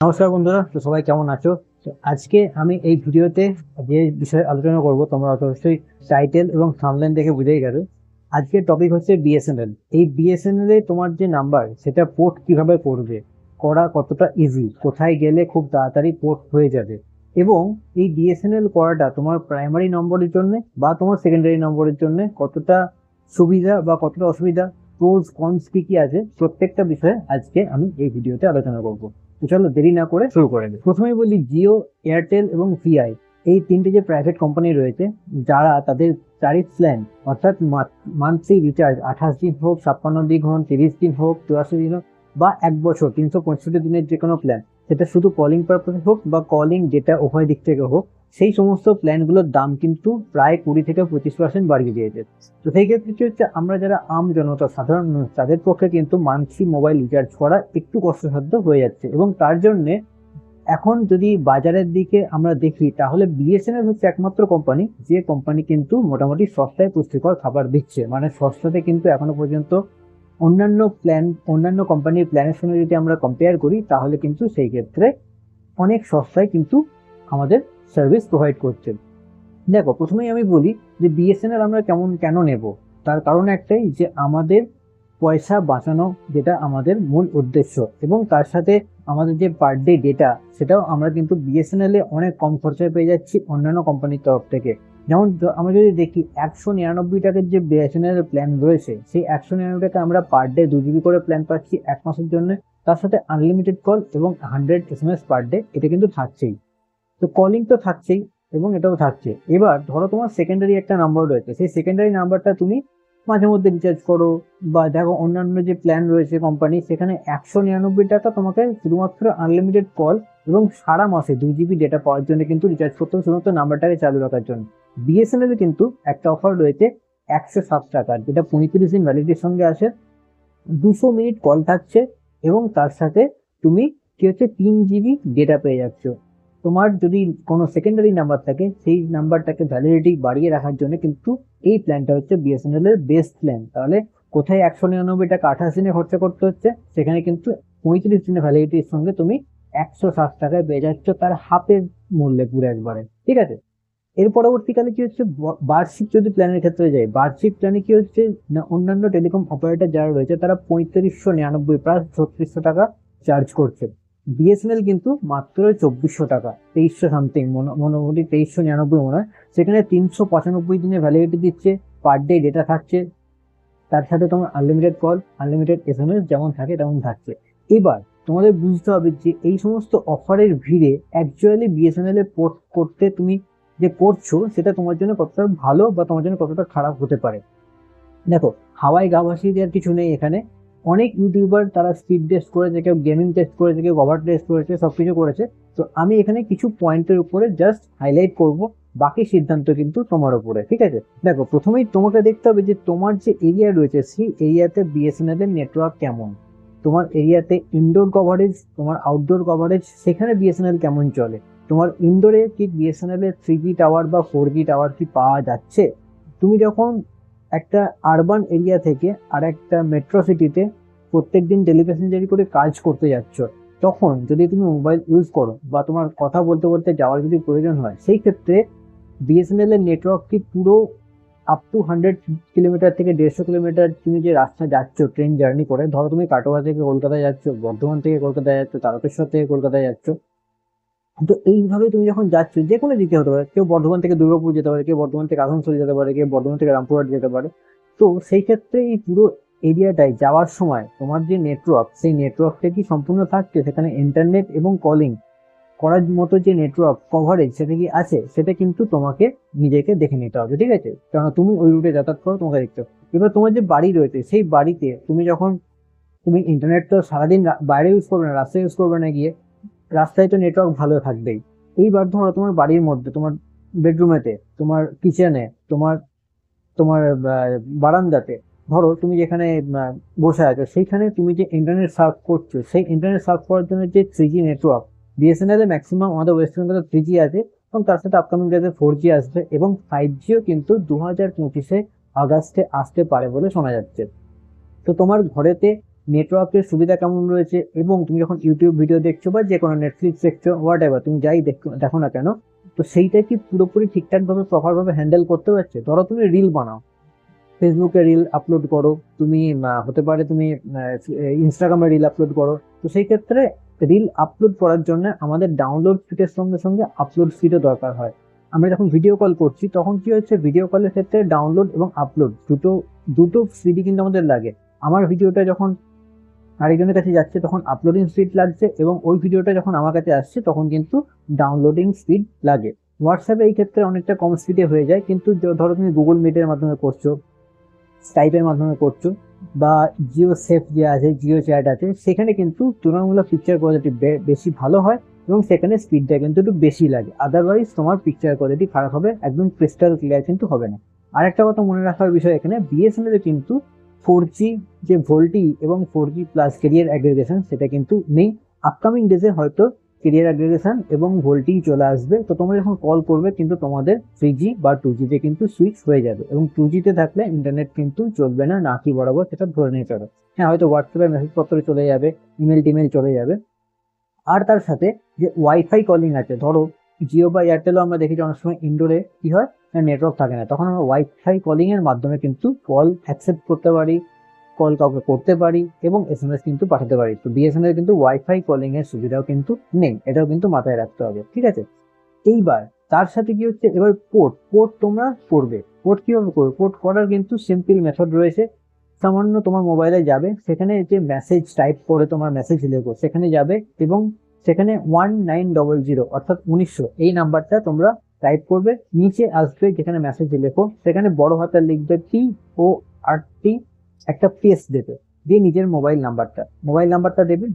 নমস্কার বন্ধুরা, তো সবাই কেমন আছো? তো আজকে আমি এই ভিডিওতে যে বিষয়ে আলোচনা করব, তোমরা অবশ্যই টাইটেল এবং থামলাইন দেখে বুঝেই গেবে আজকের টপিক হচ্ছে বিএসএনএল এই বিএসএনএল এ তোমার যে নাম্বার সেটা পোর্ট কীভাবে করবে? করা কতটা ইজি কোথায় গেলে খুব তাড়াতাড়ি পোর্ট হয়ে যাবে? এবং এই বিএসএনএল করাটা তোমার প্রাইমারি নম্বরের জন্য বা তোমার সেকেন্ডারি নম্বরের জন্য কতটা সুবিধা বা কতটা অসুবিধা? প্রোজ কনস কী কী আছে? প্রত্যেকটা বিষয়ে আজকে আমি এই ভিডিওতে আলোচনা করব। চলো দেরি না করে শুরু করে দিই। প্রথমেই বলি জিও এয়ারটেল এবং ভিআই এই তিনটে যে প্রাইভেট কোম্পানি রয়েছে যারা তাদের ট্যারিফ প্ল্যান অর্থাৎ মান্থলি রিচার্জ আঠাশ দিন হোক ছাপ্পান্ন দিন হোক তিরিশ দিন হোক চুরাশি দিন হোক বা এক বছর তিনশো পঁয়ষট্টি দিনের যে কোনো প্ল্যান সেটা শুধু কলিং পারপাসে হোক বা কলিং ডেটা উভয় দিক থেকে হোক, সেই সমস্ত প্ল্যানগুলোর দাম কিন্তু প্রায় কুড়ি থেকে পঁচিশ পার্সেন্ট বাড়িয়ে দিয়েছে। তো সেই ক্ষেত্রে কি হচ্ছে, আমরা যারা আম জনতা, সাধারণ মানুষ, তাদের পক্ষে কিন্তু মান্থলি মোবাইল রিচার্জ করা একটু কষ্টসাধ্য হয়ে যাচ্ছে এবং তার জন্যে এখন যদি বাজারের দিকে আমরা দেখি, তাহলে বিএসএনএল হচ্ছে একমাত্র কোম্পানি যে কোম্পানি কিন্তু মোটামুটি সস্তায় পুষ্টিকর খাবার দিচ্ছে। মানে সস্তাতে কিন্তু এখনও পর্যন্ত অন্যান্য প্ল্যান অন্যান্য কোম্পানির প্ল্যানের সঙ্গে যদি আমরা কম্পেয়ার করি, তাহলে কিন্তু সেই ক্ষেত্রে অনেক সস্তায় কিন্তু আমাদের সার্ভিস প্রোভাইড করছে। দেখো, প্রথমেই আমি বলি যে বিএসএনএল আমরা কেমন, কেন নেব? তার কারণ একটাই যে আমাদের পয়সা বাঁচানো যেটা আমাদের মূল উদ্দেশ্য এবং তার সাথে আমাদের যে পার ডে ডেটা সেটাও আমরা কিন্তু বিএসএনএল এ অনেক কম খরচায় পেয়ে যাচ্ছি অন্যান্য কোম্পানির তরফ থেকে। যেমন আমরা যদি দেখি একশো নিরানব্বই টাকার যে বিএসএনএল প্ল্যান রয়েছে, সেই একশো নিরানব্বই টাকা আমরা পার ডে দু জিবি করে প্ল্যান পাচ্ছি এক মাসের জন্য। তার সাথে আনলিমিটেড কল এবং hundred S M S per day এটা কিন্তু থাকছেই। তো কলিং তো থাকছেই এবং এটাও থাকছে। এবার ধরো তোমার সেকেন্ডারি একটা নাম্বার রয়েছে, সেই সেকেন্ডারি নাম্বারটা তুমি মাঝে মধ্যে রিচার্জ করো বা দেখো অন্যান্য যে প্ল্যান রয়েছে কোম্পানি সেখানে একশো নিরানব্বই টাকা তোমাকে শুধুমাত্র আনলিমিটেড কল এবং সারা মাসে দুই জিবি ডেটা পাওয়ার জন্য কিন্তু রিচার্জ করতে হবে। শুধুমাত্র নাম্বারটাকে চালু রাখার জন্য। বিএসএনএল কিন্তু একটা অফার রয়েছে একশো সাত টাকার। যেটা পঁয়ত্রিশ দিন ভ্যালিডিটির সঙ্গে আসে। দুশো মিনিট কল থাকছে এবং তার সাথে তুমি কি হচ্ছে তিন জিবি ডেটা পেয়ে যাচ্ছ। তোমার যদি কোনো সেকেন্ডারি নাম্বার থাকে, সেই নাম্বারটাকে ভ্যালিডিটি বাড়িয়ে রাখার জন্য কিন্তু এই প্ল্যানটা হচ্ছে বিএসএনএল এর বেস্ট প্ল্যান তাহলে কোথায় একশো নিরানব্বই টাকা আঠাশ দিনে খরচা করতে হচ্ছে, সেখানে কিন্তু পঁয়ত্রিশ দিনের ভ্যালিডিটির সঙ্গে তুমি একশো সাত টাকায় যাচ্ছ তার হাফের মূল্যে পুরো একবারে, ঠিক আছে? এর পরবর্তীকালে কি হচ্ছে? বার্ষিক যদি প্ল্যানের ক্ষেত্রে যাই, বার্ষিক প্ল্যানে কি হচ্ছে? না, অন্যান্য টেলিকম অপারেটর যারা রয়েছে, তারা পঁয়ত্রিশশো নিরানব্বই, প্রায় ছত্রিশশো টাকা চার্জ করছে। বিএসএনএল কিন্তু মাত্র চব্বিশশো টাকা, তেইশশো সামথিং মোটামুটি তেইশশো নিরানব্বই মনে হয়। সেখানে তিনশো পঁচানব্বই দিনের ভ্যালিডিটি দিচ্ছে পার ডে ডেটা থাকছে। তার সাথে তোমার unlimited call unlimited S M S যেমন থাকে, তেমন থাকছে। এবার তোমাদের বুঝতে হবে যে এই সমস্ত অফারের ভিড়ে অ্যাকচুয়ালি বিএসএনএল এ পোর্ট করতে তুমি যে করছ সেটা তোমার জন্য কতটা ভালো বা তোমার জন্য কতটা খারাপ হতে পারে। দেখো, হাওয়াই গা ভাসিয়ে দেওয়ার কিছু নেই এখানে। অনেক ইউটিউবার তারা স্পিড টেস্ট করেছে, কেউ গেমিং টেস্ট করেছে, কেউ কভার টেস্ট করেছে সব কিছু করেছে। তো আমি এখানে কিছু পয়েন্টের উপরে জাস্ট হাইলাইট করব, বাকি সিদ্ধান্ত কিন্তু তোমার উপরে, ঠিক আছে? দেখো, প্রথমেই তোমাকে দেখতে হবে যে তোমার যে এরিয়া রয়েছে, সেই এরিয়াতে বিএসএনএল এর নেটওয়ার্ক কেমন। তোমার এরিয়াতে ইনডোর কভারেজ তোমার আউটডোর কভারেজ সেখানে বিএসএনএল কেমন চলে? তোমার ইনডোরে কি বিএসএনএল এর থ্রি জি টাওয়ার বা ফোর জি টাওয়ার কি পাওয়া যাচ্ছে? তুমি যখন একটা আরবান এরিয়া থেকে আর একটা মেট্রো সিটিতে প্রত্যেক দিন ডেলি প্যাসেঞ্জারি করে কাজ করতে যাচ্ছ, তখন যদি তুমি মোবাইল ইউজ করো বা তোমার কথা বলতে বলতে যাওয়ার যদি প্রয়োজন হয়, সেই ক্ষেত্রে বিএসএনএল এর নেটওয়ার্ক কি পুরো আপ টু হান্ড্রেড কিলোমিটার থেকে দেড়শো কিলোমিটার তুমি যে রাস্তা যাচ্ছ ট্রেন জার্নি করে, ধরো তুমি কাটোয়া থেকে কলকাতায় যাচ্ছ, বর্ধমান থেকে কলকাতায় যাচ্ছ, তারকেশ্বর থেকে কলকাতায় যাচ্ছ, তো এইভাবে তুমি যখন যাচ্ছ, যে কোনো দিকে হতে পারে, কেউ বর্ধমান থেকে দুর্গাপুর যেতে পারে, কেউ বর্ধমান থেকে আসানসোল যেতে পারে, কেউ বর্ধমান থেকে রামপুরহাট যেতে পারে, তো সেই ক্ষেত্রে এই পুরো এরিয়াটায় যাওয়ার সময় তোমার যে নেটওয়ার্ক সেই নেটওয়ার্কটা কি সম্পূর্ণ থাকছে? সেখানে ইন্টারনেট এবং কলিং করার মতো যে নেটওয়ার্ক কভারেজ সেটা কি আছে, সেটা কিন্তু তোমাকে নিজেকে দেখে নিতে হবে, ঠিক আছে? কারণ তুমি ওই রুটে যাতায়াত করো, তোমাকে দেখতে হবে। এবার তোমার যে বাড়ি রয়েছে, সেই বাড়িতে তুমি যখন, তুমি ইন্টারনেট তো সারাদিন বাইরে ইউজ করবে না, রাস্তায় ইউজ করবে না গিয়ে, রাস্তায় তো নেটওয়ার্ক ভালো থাকবেই। এইবার ধরো তোমার বাড়ির মধ্যে, তোমার বেডরুমেতে তোমার কিচেনে তোমার তোমার বারান্দাতে, ধরো তুমি যেখানে বসে আছো, সেইখানে তুমি যে ইন্টারনেট সার্চ করছ, সেই ইন্টারনেট সার্চ করার জন্য যে three G network BSNL maximum আমাদের ওয়েস্ট বেঙ্গলে থ্রি জি আছে, এবং তার সাথে আপকামিং ডেতে ফোর জি আসবে, এবং ফাইভ জিও কিন্তু দু হাজার পঁচিশে আগস্টে আসতে পারে বলে শোনা যাচ্ছে। তো তোমার ঘরেতে নেটওয়ার্কের সুবিধা কেমন রয়েছে? এবং তুমি যখন ইউটিউব ভিডিও দেখছ বা যে কোনো নেটফ্লিক্স দেখছ হোয়াট এভার তুমি যাই দেখো দেখো না কেন, তো সেইটা কি পুরোপুরি ঠিকঠাকভাবে প্রপারভাবে হ্যান্ডেল করতে পারছে? ধরো তুমি রিল বানাও। ফেসবুকে রিল আপলোড করো, তুমি হতে পারে তুমি ইনস্টাগ্রামে রিল আপলোড করো। তো সেই ক্ষেত্রে রিল আপলোড করার জন্য আমাদের ডাউনলোড স্পিডের সঙ্গে সঙ্গে আপলোড স্পিডও দরকার হয়। আমরা যখন ভিডিও কল করছি, তখন কি হচ্ছে ভিডিও কলের ক্ষেত্রে ডাউনলোড এবং আপলোড দুটো দুটো সিডি কিন্তু আমাদের লাগে। আমার ভিডিওটা যখন আরেকজনের কাছে যাচ্ছে, তখন আপলোডিং স্পিড লাগছে এবং ওই ভিডিওটা যখন আমার কাছে আসছে, তখন কিন্তু ডাউনলোডিং স্পিড লাগে। হোয়াটসঅ্যাপে এই ক্ষেত্রে অনেকটা কম স্পিডে হয়ে যায়, কিন্তু ধরো তুমি গুগল মিটের মাধ্যমে করছ স্কাইপের মাধ্যমে করছ বা জিও সেফ যে আছে, জিও চ্যাট আছে, সেখানে কিন্তু তুলনামূলক পিকচার কোয়ালিটি বেশি ভালো হয় এবং সেখানে স্পিডটা কিন্তু একটু বেশি লাগে। আদারওয়াইজ তোমার পিকচার কোয়ালিটি খারাপ হবে, একদম ক্রিস্টাল ক্লিয়ার কিন্তু হবে না। আর একটা কথা মনে রাখার বিষয় এখানে বিএসএনএল কিন্তু ফোর জি যে ভোল্টি এবং four G plus carrier aggregation সেটা কিন্তু নেই। আপকামিং ডেজে হয়তো কেরিয়ার অ্যাগ্রিগেশন এবং ভোল্টি চলে আসবে। তো তোমরা যখন কল করবে কিন্তু তোমাদের থ্রি জি বা টু জিতে কিন্তু সুইচ হয়ে যাবে এবং টু জিতে থাকলে ইন্টারনেট কিন্তু চলবে না না কি বরাবর সেটা ধরে নিতে হবে। হ্যাঁ হয়তো হোয়াটসঅ্যাপে মেসেজ পত্র চলে যাবে ইমেল টিমেল চলে যাবে। আর তার সাথে যে ওয়াইফাই কলিং আছে, ধরো জিও বা এয়ারটেলও আমরা দেখেছি অনেক সময় ইনডোরে কি হয়? নেটওয়ার্ক থাকে না। তখন আমরা ওয়াইফাই কলিংয়ের মাধ্যমে কিন্তু কল অ্যাকসেপ্ট করতে পারি। কল কাউকে করতে পারি এবং এস এম এস কিন্তু পাঠাতে পারি। তো বিএসএনএল কিন্তু ওয়াইফাই কলিং এর সুবিধাও কিন্তু নেই, এটাও কিন্তু মাথায় রাখতে হবে, ঠিক আছে? এইবার তার সাথে কি হচ্ছে? এবার পোর্ট পোর্ট তোমরা করবে। পোর্ট কীভাবে করবে? পোর্ট করার কিন্তু সিম্পল মেথড রয়েছে। সামান্য তোমার মোবাইলে যাবে, সেখানে যে মেসেজ টাইপ করে তোমার মেসেজ লেখো, সেখানে যাবে এবং সেখানে ওয়ান নাইন ডবল জিরো অর্থাৎ উনিশশো, এই নাম্বারটা তোমরা টাইপ করবে, নিচে আসবে যেখানে মেসেজ লেখো, সেখানে বড় হাতের লিখবে টি ও আর টি একটা পেস দেবে। দিয়ে নিজের মোবাইল নাম্বারটা মোবাইল নাম্বারটা দেবে,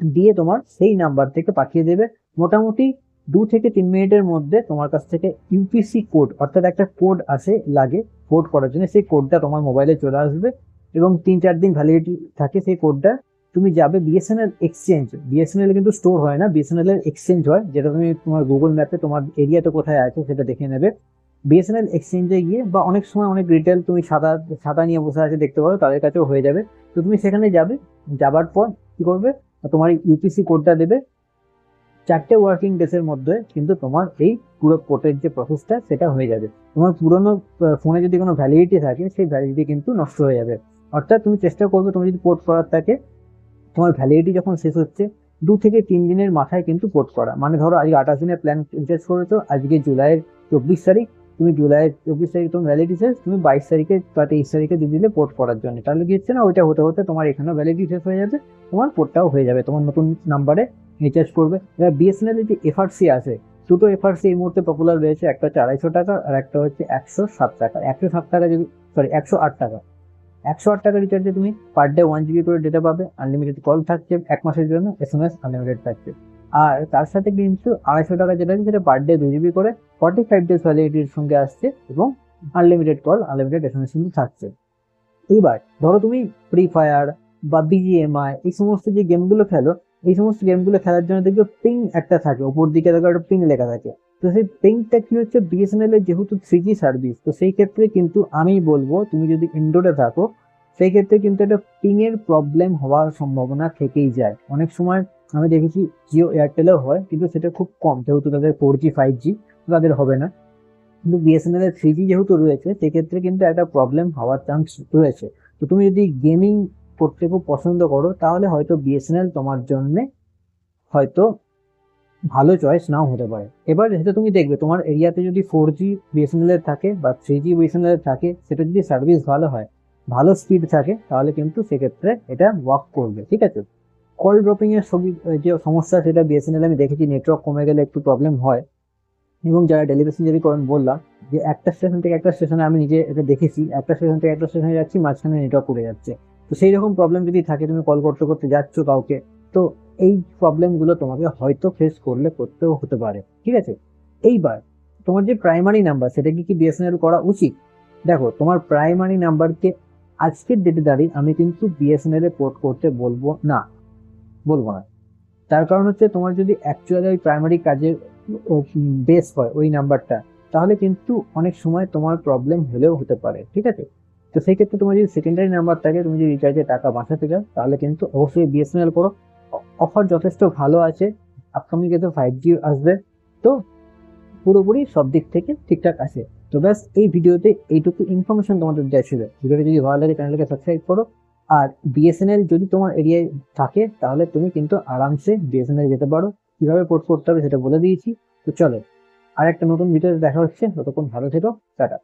দিয়ে তোমার সেই নাম্বার থেকে পাঠিয়ে দেবে। মোটামুটি দু থেকে তিন মিনিটের মধ্যে তোমার কাছ থেকে ইউপিসি কোড অর্থাৎ একটা কোড আসে লাগে কোড করার জন্য, সেই কোডটা তোমার মোবাইলে চলে আসবে। এবং তিন চার দিন ভ্যালিডিটি থাকে, সেই কোডটা তুমি যাবে বিএসএনএল এক্সচেঞ্জ বিএসএনএল কিন্তু স্টোর হয় না বিএসএনএল এর এক্সচেঞ্জ হয়, যেটা তুমি তোমার গুগল ম্যাপে তোমার এরিয়াতে কোথায় আছে, সেটা দেখে নেবে। বিএসএনএল এক্সচেঞ্জে গিয়ে বা অনেক সময় অনেক রিটেল তুমি সাদা সাদা নিয়ে বসে আছে দেখতে পারো, তাদের কাছেও হয়ে যাবে। তো তুমি সেখানে যাবে, যাবার পর কি করবে? তোমার ইউপিসি কোডটা দেবে। চারটে ওয়ার্কিং ডেসের মধ্যে কিন্তু তোমার এই পুরো পোর্টের যে প্রসেসটা সেটা হয়ে যাবে। তোমার পুরোনো ফোনে যদি কোনো ভ্যালিডিটি থাকে, সেই ভ্যালিডিটি কিন্তু নষ্ট হয়ে যাবে। অর্থাৎ তুমি চেষ্টা করবে, তুমি যদি পোর্ট করার থাকে, তোমার ভ্যালিডিটি যখন শেষ হচ্ছে, দু থেকে তিন দিনের মাথায় কিন্তু পোর্ট করা। মানে ধরো আজকে আঠাশ দিনের প্ল্যান রিচার্জ করেছ, আজকে জুলাইয়ের চব্বিশ তারিখ তুমি জুলাই চব্বিশ তারিখে তোমার ভ্যালিডিটি শেষ, তুমি বাইশ তারিখে বা তেইশ তারিখে দিয়ে দিলে পোর্ট করার জন্য। তাহলে কি হচ্ছে না, ওইটা হতে হতে তোমার এখানেও ভ্যালিডিটি শেষ হয়ে যাবে, তোমার পোর্টটাও হয়ে যাবে, তোমার নতুন নাম্বারে রিচার্জ করবে। এবার বিএসএনএল যে এফআরসি আছে, দুটো এফআরসি এই মুহূর্তে পপুলার রয়েছে, একটা হচ্ছে আড়াইশো টাকা আর একটা হচ্ছে একশো সাত টাকা। একশো সাত টাকা যদি সরি একশো আট টাকা। একশো আট টাকা রিচার্জে তুমি পার ডে ওয়ান জিবি করে ডেটা পাবে আনলিমিটেড কল থাকছে এক মাসের জন্য এস এম এস আনলিমিটেড থাকছে। আর তার সাথে কিন্তু আড়াইশো টাকা যেটা সেটা পার ডে দু জিবি করে ফর্টি ফাইভ ডেজ ভ্যালিডিটির সঙ্গে আসছে এবং unlimited call unlimited S M S কিন্তু থাকছে। এবার ধরো তুমি ফ্রি ফায়ার বা বিজিএমআই এই সমস্ত যে গেমগুলো খেলো, এই সমস্ত গেমগুলো খেলার জন্য দেখবে পিং একটা থাকে ওপর দিকে দেখো একটা পিং লেখা থাকে। তো সেই পিংটা কি হচ্ছে? বিএসএনএল এর যেহেতু থ্রি জি সার্ভিস তো সেই ক্ষেত্রে কিন্তু আমি বলব, তুমি যদি ইনডোরে থাকো, সেই ক্ষেত্রে কিন্তু একটা পিং এর প্রবলেম হওয়ার সম্ভাবনা থেকেই যায়। অনেক সময় আমি দেখেছি জিও এয়ারটেলেও হয়, কিন্তু সেটা খুব কম, যেহেতু তাদের ফোর জি ফাইভ জি তাদের হবে না। কিন্তু বিএসএনএল এর থ্রি জি যেহেতু রয়েছে, সেক্ষেত্রে কিন্তু একটা প্রবলেম হওয়ার চান্স রয়েছে। তো তুমি যদি গেমিং করতে খুব পছন্দ করো, তাহলে হয়তো বিএসএনএল তোমার জন্য হয়তো ভালো চয়েস নাও হতে পারে। এবার যেহেতু তুমি দেখবে, তোমার এরিয়াতে যদি ফোর জি বিএসএনএল এর থাকে বা থ্রি জি বিএসএনএল এর থাকে, সেটা যদি সার্ভিস ভালো হয়, ভালো স্পিড থাকে, তাহলে কিন্তু সেক্ষেত্রে এটা ওয়ার্ক করবে, ঠিক আছে? কল ড্রপিং এর ছবি যে সমস্যা সেটা বিএসএনএল আমি দেখেছি নেটওয়ার্ক কমে গেলে একটু প্রবলেম হয়। এবং যারা ডেলিভারি যদি করেন বললাম, যে একটা স্টেশন থেকে একটা স্টেশনে আমি নিজে এটা দেখেছি, একটা স্টেশন থেকে একটা স্টেশনে যাচ্ছি, মাঝখানে নেটওয়ার্ক পড়ে যাচ্ছে। তো সেই রকম প্রবলেম যদি থাকে, তুমি কল করতে করতে যাচ্ছ কাউকে, তো এই প্রবলেমগুলো তোমাকে হয়তো ফেস করলে করতেও হতে পারে। ঠিক আছে? এইবার, তোমার যে প্রাইমারি নাম্বার সেটা কি কি বিএসএনএল করা উচিত? দেখো, তোমার প্রাইমারি নাম্বারকে আজকের ডেটে দাঁড়িয়ে আমি কিন্তু বিএসএনএল এ পোর্ট করতে বলব না। বলব না। তার কারণ হচ্ছে তোমার যদি অ্যাকচুয়ালি ওই প্রাইমারি কাজের বেস হয় ওই নাম্বারটা, তাহলে কিন্তু অনেক সময় তোমার প্রবলেম হলেও হতে পারে, ঠিক আছে? তো সেই ক্ষেত্রে তোমার যদি সেকেন্ডারি নাম্বার থাকে, তুমি যদি রিচার্জে টাকা বাঁচাতে চাও, তাহলে কিন্তু অবশ্যই বিএসএনএল করো। অফার যথেষ্ট ভালো আছে আপকামিং তো ফাইভ জি আসবে, তো পুরোপুরি সব দিক থেকে ঠিকঠাক আছে। তো ব্যাস, এই ভিডিওতে এইটুকু ইনফরমেশন তোমাদের দেওয়া ছিল। ভিডিওটা যদি ভালো লাগে চ্যানেলকে সাবস্ক্রাইব করো। আর বিএসএনএল যদি তোমার এরিয়ায় থাকে, তাহলে তুমি কিন্তু আরামসে বিএসএনএল যেতে পারো। কীভাবে পোর্ট করতে হবে সেটা বলে দিয়েছি। তো চলো আর একটা নতুন ভিডিওতে দেখা হচ্ছে। ততক্ষণ ভালো থেকো, টাটা।